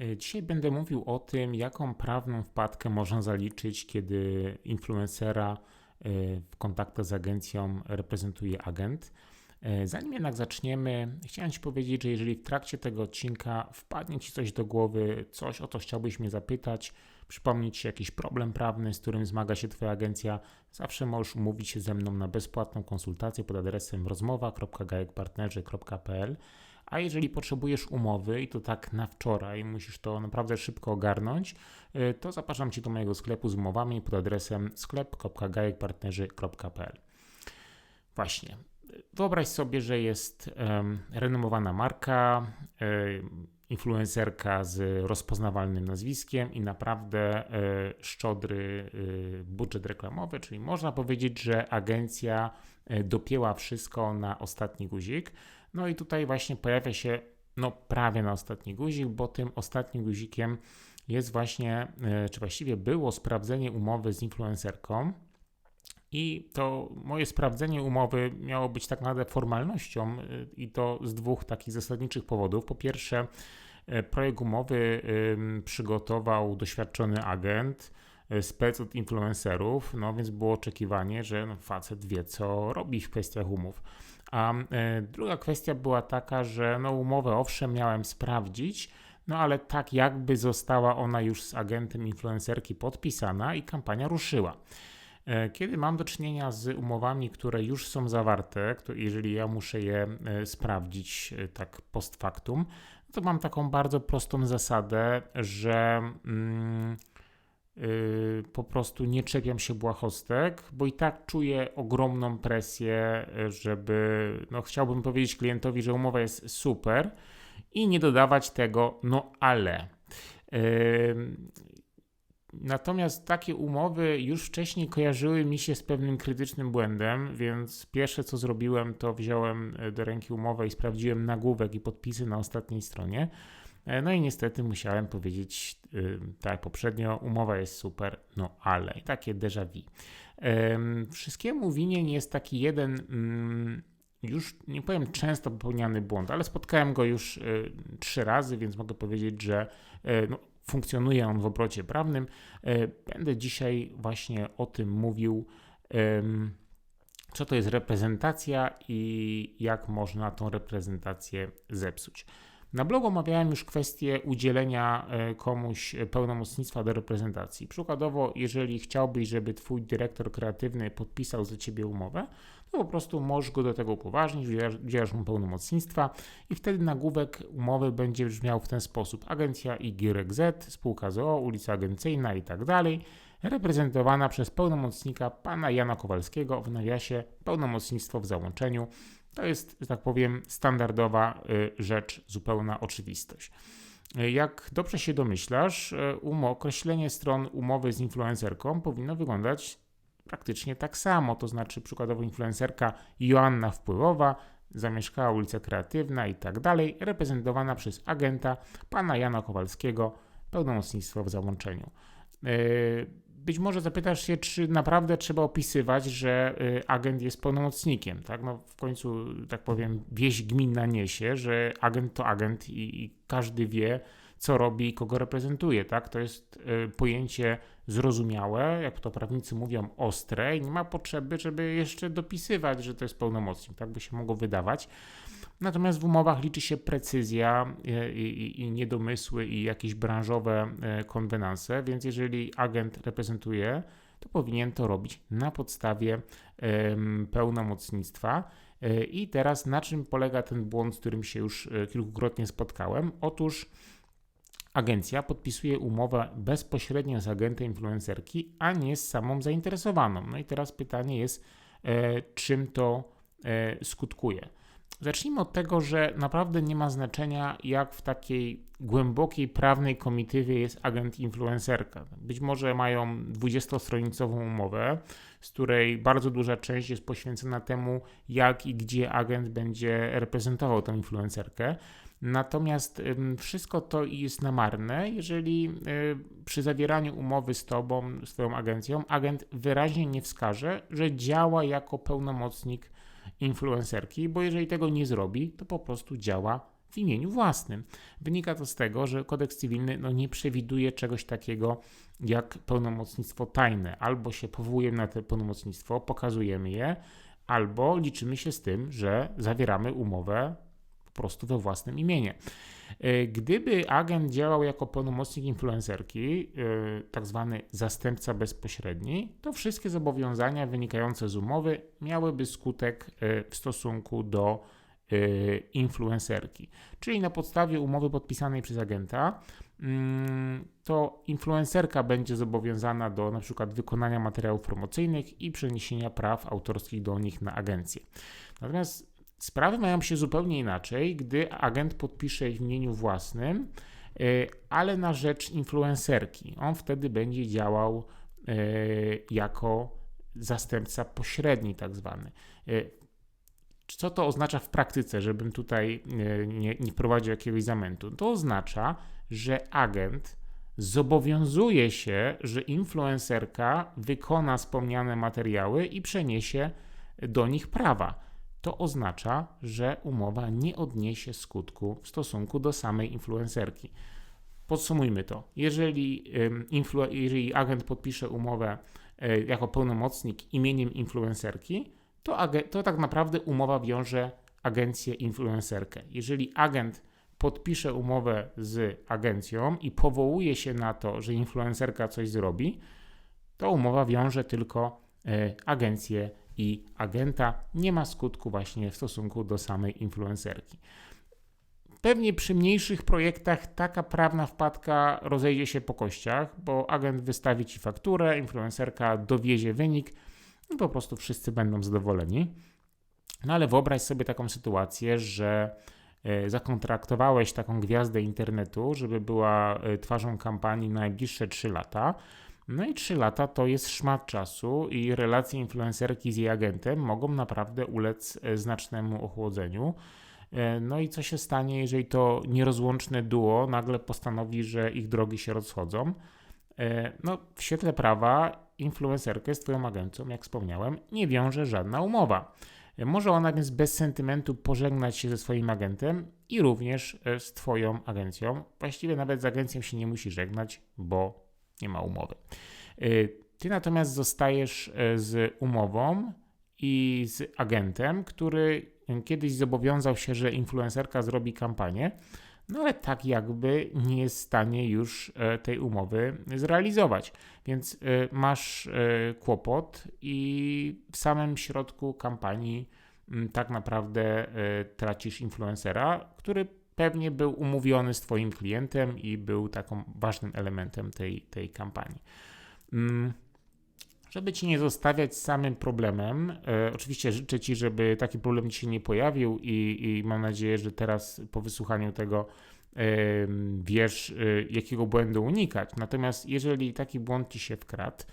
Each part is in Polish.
E, Dzisiaj będę mówił o tym, jaką prawną wpadkę można zaliczyć, kiedy influencera e, w kontaktach z agencją reprezentuje agent. E, Zanim jednak zaczniemy, chciałem Ci powiedzieć, że jeżeli w trakcie tego odcinka wpadnie Ci coś do głowy, coś o co chciałbyś mnie zapytać, przypomnieć Ci jakiś problem prawny, z którym zmaga się Twoja agencja, zawsze możesz umówić się ze mną na bezpłatną konsultację pod adresem rozmowa.gajekpartnerzy.pl. A jeżeli potrzebujesz umowy i to tak na wczoraj, musisz to naprawdę szybko ogarnąć, y, to zapraszam Cię do mojego sklepu z umowami pod adresem sklep.gajekpartnerzy.pl. Właśnie. Wyobraź sobie, że jest renomowana marka, influencerka z rozpoznawalnym nazwiskiem i naprawdę e, szczodry e, budżet reklamowy, czyli można powiedzieć, że agencja e, dopięła wszystko na ostatni guzik. No i tutaj właśnie pojawia się no prawie na ostatni guzik, bo tym ostatnim guzikiem jest właśnie, czy właściwie było sprawdzenie umowy z influencerką. I to moje sprawdzenie umowy miało być tak naprawdę formalnością, y, i to z dwóch takich zasadniczych powodów. Po pierwsze, e, projekt umowy przygotował doświadczony agent, e, spec od influencerów, no więc było oczekiwanie, że no, facet wie, co robi w kwestiach umów. A druga kwestia była taka, że no, umowę owszem miałem sprawdzić, no ale tak jakby została ona już z agentem influencerki podpisana i kampania ruszyła. E, Kiedy mam do czynienia z umowami, które już są zawarte, to jeżeli ja muszę je e, sprawdzić e, tak post factum, to mam taką bardzo prostą zasadę, że mm, po prostu nie czepiam się błahostek, bo i tak czuję ogromną presję, żeby, no chciałbym powiedzieć klientowi, że umowa jest super i nie dodawać tego, no ale. Natomiast takie umowy już wcześniej kojarzyły mi się z pewnym krytycznym błędem, więc pierwsze co zrobiłem, to wziąłem e, do ręki umowę i sprawdziłem nagłówek i podpisy na ostatniej stronie. E, No i niestety musiałem powiedzieć, y, tak jak poprzednio, umowa jest super, no ale i takie déjà vu. Em, Wszystkiemu winien jest taki jeden, mm, już nie powiem często popełniany błąd, ale spotkałem go już trzy razy, więc mogę powiedzieć, że no, funkcjonuje on w obrocie prawnym. E, Będę dzisiaj właśnie o tym mówił, co to jest reprezentacja i jak można tą reprezentację zepsuć. Na blogu omawiałem już kwestię udzielenia e, komuś pełnomocnictwa do reprezentacji. Przykładowo, jeżeli chciałbyś, żeby twój dyrektor kreatywny podpisał za ciebie umowę, to po prostu możesz go do tego upoważnić, udzielasz- mu pełnomocnictwa i wtedy nagłówek umowy będzie brzmiał w ten sposób. Agencja YZ, spółka z OO, ulica agencyjna i tak dalej, reprezentowana przez pełnomocnika pana Jana Kowalskiego w nawiasie pełnomocnictwo w załączeniu. To jest, że tak powiem, standardowa y, rzecz, zupełna oczywistość. Y, Jak dobrze się domyślasz, y, umo- określenie stron umowy z influencerką powinno wyglądać praktycznie tak samo. To znaczy, przykładowo, influencerka Joanna Wpływowa zamieszkała ulica Kreatywna i tak dalej, reprezentowana przez agenta pana Jana Kowalskiego, pełnomocnictwo w załączeniu. Być może zapytasz się, czy naprawdę trzeba opisywać, że y, agent jest pełnomocnikiem, tak? No w końcu, tak powiem, wieść gminna niesie, że agent to agent i, i każdy wie, co robi i kogo reprezentuje, tak? To jest y, pojęcie zrozumiałe, jak to prawnicy mówią, ostre i nie ma potrzeby, żeby jeszcze dopisywać, że to jest pełnomocnik, tak by się mogło wydawać. Natomiast w umowach liczy się precyzja e, i, i, i niedomysły i jakieś branżowe e, konwenanse, więc jeżeli agent reprezentuje, to powinien to robić na podstawie pełnomocnictwa. E, I teraz na czym polega ten błąd, z którym się już kilkukrotnie spotkałem? Otóż agencja podpisuje umowę bezpośrednio z agentem influencerki, a nie z samą zainteresowaną. No i teraz pytanie jest, czym to skutkuje. Zacznijmy od tego, że naprawdę nie ma znaczenia, jak w takiej głębokiej prawnej komitywie jest agent influencerka. Być może mają 20-stronicową umowę, z której bardzo duża część jest poświęcona temu, jak i gdzie agent będzie reprezentował tę influencerkę. Natomiast wszystko to jest na marne, jeżeli y, przy zawieraniu umowy z Tobą, z Twoją agencją, agent wyraźnie nie wskaże, że działa jako pełnomocnik influencerki, bo jeżeli tego nie zrobi, to po prostu działa w imieniu własnym. Wynika to z tego, że kodeks cywilny no, nie przewiduje czegoś takiego jak pełnomocnictwo tajne. Albo się powołujemy na to pełnomocnictwo, pokazujemy je, albo liczymy się z tym, że zawieramy umowę prostu we własnym imieniu. E, gdyby agent działał jako pełnomocnik influencerki, e, tak zwany zastępca bezpośredni, to wszystkie zobowiązania wynikające z umowy miałyby skutek e, w stosunku do influencerki. Czyli na podstawie umowy podpisanej przez agenta, mm, to influencerka będzie zobowiązana do na przykład wykonania materiałów promocyjnych i przeniesienia praw autorskich do nich na agencję. Natomiast Sprawy mają się zupełnie inaczej, gdy agent podpisze w imieniu własnym, e, ale na rzecz influencerki. On wtedy będzie działał e, jako zastępca pośredni, tak zwany. E, co to oznacza w praktyce, żebym tutaj nie, nie prowadził jakiegoś zamętu? To oznacza, że agent zobowiązuje się, że influencerka wykona wspomniane materiały i przeniesie do nich prawa to oznacza, że umowa nie odniesie skutku w stosunku do samej influencerki. Podsumujmy to. Jeżeli, jeżeli agent podpisze umowę e, jako pełnomocnik imieniem influencerki, to, to tak naprawdę umowa wiąże agencję influencerkę. Jeżeli agent podpisze umowę z agencją i powołuje się na to, że influencerka coś zrobi, to umowa wiąże tylko e, agencję i agenta nie ma skutku właśnie w stosunku do samej influencerki. Pewnie przy mniejszych projektach taka prawna wpadka rozejdzie się po kościach, bo agent wystawi ci fakturę, influencerka dowiezie wynik i po prostu wszyscy będą zadowoleni. No ale wyobraź sobie taką sytuację, że e, zakontraktowałeś taką gwiazdę internetu, żeby była e, twarzą kampanii na najbliższe 3 lata. No i 3 lata to jest szmat czasu i relacje influencerki z jej agentem mogą naprawdę ulec e, znacznemu ochłodzeniu. E, no i co się stanie, jeżeli to nierozłączne duo nagle postanowi, że ich drogi się rozchodzą? E, no, w świetle prawa influencerkę z Twoją agencją, jak wspomniałem, nie wiąże żadna umowa. Może ona więc bez sentymentu pożegnać się ze swoim agentem i również z Twoją agencją. Właściwie nawet z agencją się nie musi żegnać, bo nie ma umowy. Y, ty natomiast zostajesz e, z umową i z agentem, który kiedyś zobowiązał się, że influencerka zrobi kampanię, no ale tak jakby nie jest w stanie już tej umowy zrealizować. Więc masz kłopot i w samym środku kampanii tak naprawdę tracisz influencera, który pewnie był umówiony z Twoim klientem i był taką ważnym elementem tej, tej kampanii. Mm, żeby Ci nie zostawiać samym problemem, e, oczywiście życzę Ci, żeby taki problem Ci się nie pojawił i, i mam nadzieję, że teraz po wysłuchaniu tego e, wiesz, e, jakiego błędu unikać. Natomiast jeżeli taki błąd Ci się wkradł,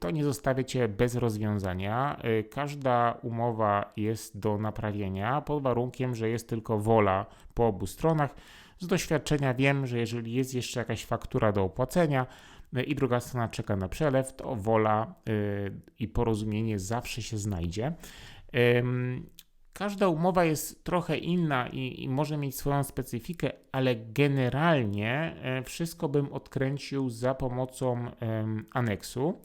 to nie zostawię Cię bez rozwiązania. E, każda umowa jest do naprawienia pod warunkiem, że jest tylko wola po obu stronach. Z doświadczenia wiem, że jeżeli jest jeszcze jakaś faktura do opłacenia e, i druga strona czeka na przelew, to wola e, i porozumienie zawsze się znajdzie. Każda umowa jest trochę inna i, i, może mieć swoją specyfikę, ale generalnie e, wszystko bym odkręcił za pomocą aneksu.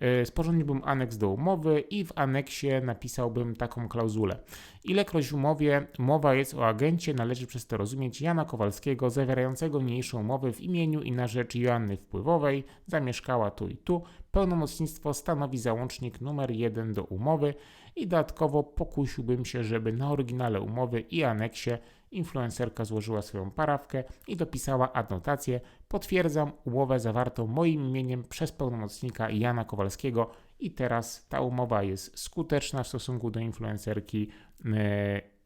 E, sporządziłbym aneks do umowy i w aneksie napisałbym taką klauzulę. Ilekroć w umowie mowa jest o agencie, należy przez to rozumieć Jana Kowalskiego zawierającego niniejszą umowę w imieniu i na rzecz Joanny Wpływowej, zamieszkała tu i tu. Pełnomocnictwo stanowi załącznik numer 1 do umowy i dodatkowo pokusiłbym się, żeby na oryginale umowy i aneksie influencerka złożyła swoją parawkę i dopisała adnotację Potwierdzam umowę zawartą moim imieniem przez pełnomocnika Jana Kowalskiego i teraz ta umowa jest skuteczna w stosunku do influencerki yy,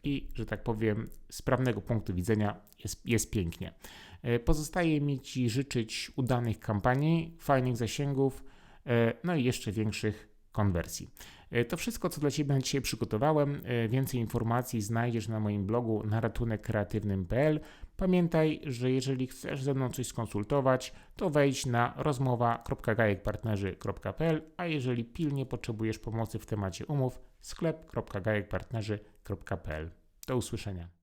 i, że tak powiem, z prawnego punktu widzenia jest, jest pięknie. Yy, pozostaje mi Ci życzyć udanych kampanii, fajnych zasięgów, yy, no i jeszcze większych konwersji. E, to wszystko, co dla Ciebie dzisiaj przygotowałem. E, więcej informacji znajdziesz na moim blogu na ratunekkreatywnym.pl. Pamiętaj, że jeżeli chcesz ze mną coś skonsultować, to wejdź na rozmowa.gajekpartnerzy.pl, a jeżeli pilnie potrzebujesz pomocy w temacie umów, sklep.gajekpartnerzy.pl. Do usłyszenia.